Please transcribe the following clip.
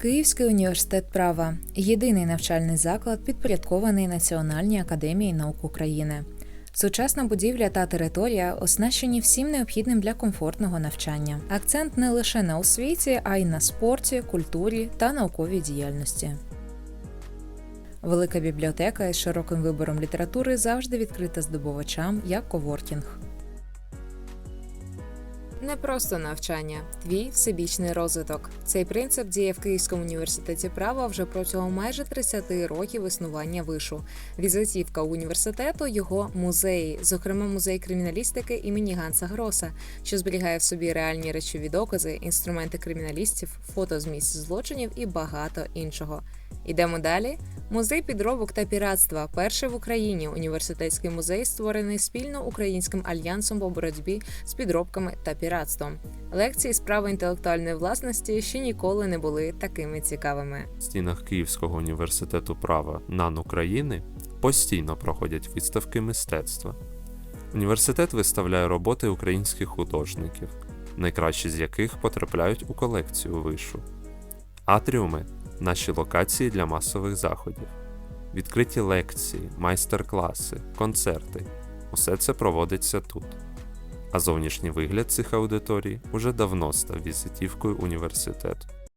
Київський університет права єдиний навчальний заклад, підпорядкований Національній академії наук України. Сучасна будівля та територія оснащені всім необхідним для комфортного навчання. Акцент не лише на освіті, а й на спорті, культурі та науковій діяльності. Велика бібліотека із широким вибором літератури завжди відкрита здобувачам як коворкінг. Не просто навчання, твій всебічний розвиток. Цей принцип діє в Київському університеті права вже протягом майже 30 років існування вишу. Візитівка університету його музеї, зокрема музей криміналістики імені Ганса Гроса, що зберігає в собі реальні речові докази, інструменти криміналістів, фото з місць злочинів і багато іншого. Ідемо далі. Музей підробок та піратства перший в Україні університетський музей, створений спільно українським альянсом по боротьбі з підробками та піратством. Лекції з права інтелектуальної власності ще ніколи не були такими цікавими. В стінах Київського університету права НАН України постійно проходять виставки мистецтва. Університет виставляє роботи українських художників, найкращі з яких потрапляють у колекцію вишу. Атріуми наші локації для масових заходів, відкриті лекції, майстер-класи, концерти. Усе це проводиться тут. А зовнішній вигляд цих аудиторій уже давно став візитівкою університету.